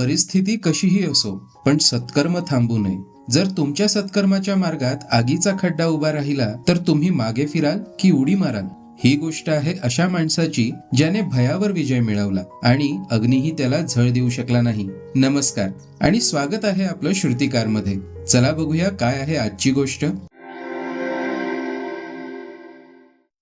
परिस्थिती कशीही असो पण सत्कर्म थांबू नये. जर तुमच्या सत्कर्माच्या मार्गात आगीचा खड्डा उभा राहिला तर तुम्ही मागे फिराल की उडी माराल. ही गोष्ट आहे अशा माणसाची ज्याने भयावर विजय मिळवला आणि अग्नीही त्याला झळ देऊ शकला नाही. नमस्कार आणि स्वागत आहे आपलं श्रुतिकारमध्ये चला बघूया काय आहे आजची गोष्ट.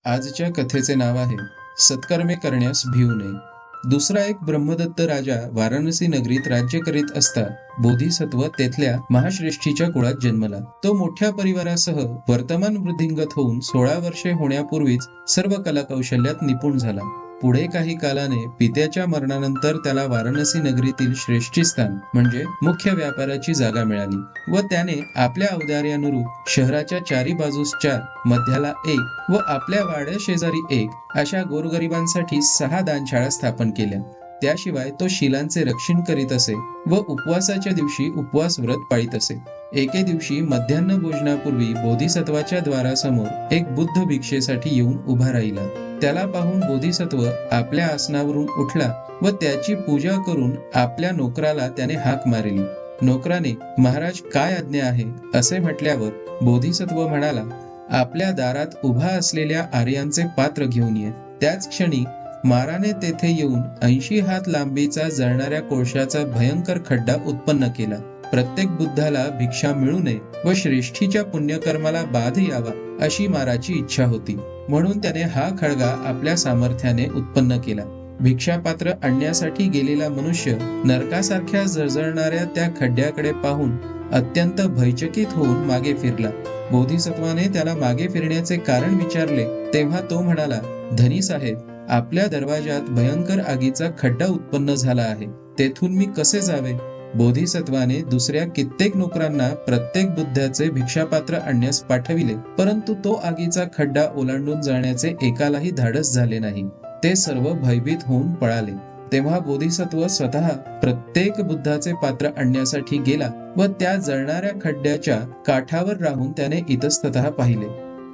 आजच्या कथेचे नाव आहे सत्कर्मे करण्यास भिवू नये. दुसरा एक ब्रह्मदत्त राजा वाराणसी नगरीत राज्य करीत असता बोधिसत्व तेथल्या महाश्रेष्ठीच्या कुळात जन्मला. तो मोठ्या परिवारासह वर्तमान वृद्धिंगत होऊन सोळा वर्षे होण्यापूर्वीच सर्व कलाकौशल्यात निपुण झाला. पुढे काही कालाने पित्याच्या मरणानंतर त्याला वाराणसी नगरीतील श्रेष्ठी स्थान म्हणजे मुख्य व्यापाराची जागा मिळाली व त्याने आपल्या औदार्यानुरूप शहराच्या चारी बाजूस चार मध्याला एक व आपल्या वाड्या शेजारी एक अशा गोरगरिबांसाठी सहा दानशाळा स्थापन केल्या. त्याशिवाय तो शिलांचे रक्षण करीत असे व उपवासाच्या दिवशी उपवास व्रत पाळीत असे. एके दिवशी मध्यान्ह भोजनापूर्वी बोधिसत्वाच्या द्वारासमोर एक बुद्ध भिक्षेसाठी येऊन उभा राहिला. त्याला पाहून बोधिसत्व आपल्या आसनावरून उठला व त्याची पूजा करून आपल्या नोकराला त्याने हाक मारली. नोकराने महाराज काय आज्ञा आहे? असे म्हटल्यावर बोधिसत्व म्हणाला आपल्या दारात उभा असलेल्या आर्यांचे पात्र घेऊन ये. त्याच क्षणी माराने तेथे येऊन ऐंशी हात लांबीचा जळणाऱ्या कोळशाचा भयंकर खड्डा उत्पन्न केला. प्रत्येक बुद्धाला भिक्षा मिळू नये व श्रेष्ठीच्या पुण्यकर्माला बाध यावा अशी माराची इच्छा होती. म्हणून त्याने हा खळगा आपल्या सामर्थ्याने उत्पन्न केला. भिक्षापात्र आणण्यासाठी गेलेला मनुष्य नरकासारख्या जळजळणाऱ्या त्या खड्ड्याकडे पाहून अत्यंत भयचकित होऊन मागे फिरला. बोधिसत्वाने त्याला मागे फिरण्याचे कारण विचारले तेव्हा तो म्हणाला धनी साहेब आपल्या दरवाजात भयंकर आगीचा खड्डा उत्पन्न झाला आहे. तेथून मी कसे जावे? बोधिसत्वाने दुसऱ्या कित्येक नोकरांना प्रत्येक बुद्धाचे भिक्षापात्र आणण्यास पाठविले परंतु तो आगीचा खड्डा ओलांडून जाण्याचे एकालाही धाडस झाले नाही. ते सर्व भयभीत होऊन पळाले. तेव्हा बोधिसत्व स्वतः प्रत्येक बुद्धाचे पात्र आणण्यासाठी गेला व त्या जळणाऱ्या खड्ड्याच्या काठावर राहून त्याने इतस्तत पाहिले.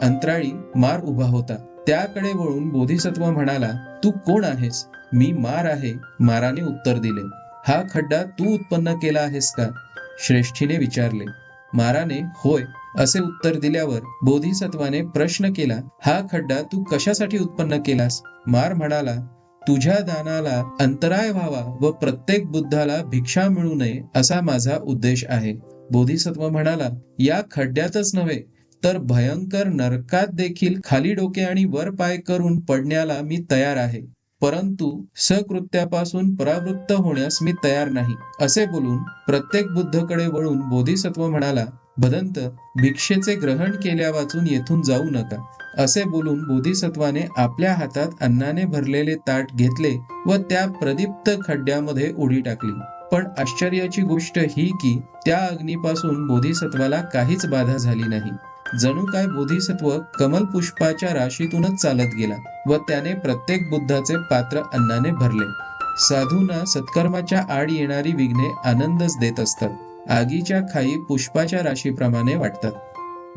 अंतराळी मार उभा होता. त्याकडे वळून बोधिसत्व म्हणाला तू कोण आहेस? मी मार आहे. माराने उत्तर दिले. हा खड्डा तू उत्पन्न केला आहेस का? श्रेष्ठीने विचारले. माराने होय असे उत्तर दिल्यावर बोधिसत्वाने प्रश्न केला हा खड्डा तू कशासाठी उत्पन्न केलास? मार म्हणाला तुझ्या दानाला अंतराय व्हावा व प्रत्येक बुद्धाला भिक्षा मिळू नये असा माझा उद्देश आहे. बोधिसत्व म्हणाला या खड्ड्यातच नव्हे तर भयंकर नरकात देखील खाली डोके आणि वर पाय करून पडण्याला मी तयार आहे. परंतु सकृत्यापासून परावृत्त होण्यास मी तयार नाही असे बोलून प्रत्येक बुद्धकडे वळून बोधिसत्व म्हणाला भदंत भिक्षेचे ग्रहण केल्या वाचून येथून जाऊ नका असे बोलून बोधिसत्वाने आपल्या हातात अन्नाने भरलेले ताट घेतले व त्या प्रदीप्त खड्ड्यामध्ये उडी टाकली. पण आश्चर्याची गोष्ट ही की त्या अग्नीपासून बोधिसत्वाला काहीच बाधा झाली नाही. जणू काय बोधिसत्व कमल पुष्पाच्या राशीतूनच चालत गेला व त्याने प्रत्येक बुद्धाचे पात्र अन्नाने भरले. साधूंना सत्कर्माच्या आड येणारी विघ्ने आनंदच देत असतात. आगीच्या खाई पुष्पाच्या राशीप्रमाणे वाटतात.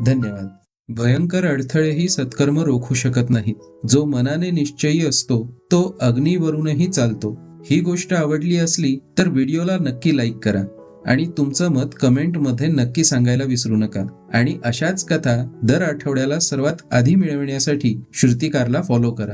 धन्यवाद. भयंकर अडथळेही सत्कर्म रोखू शकत नाहीत. जो मनाने निश्चयी असतो तो अग्नीवरूनही चालतो. ही गोष्ट आवडली असली तर व्हिडिओला नक्की लाईक करा. आणि तुमचं मत कमेंटमध्ये नक्की सांगायला विसरू नका. आणि अशाच कथा दर आठवड्याला सर्वात आधी मिळविण्यासाठी श्रुतिकारला फॉलो करा.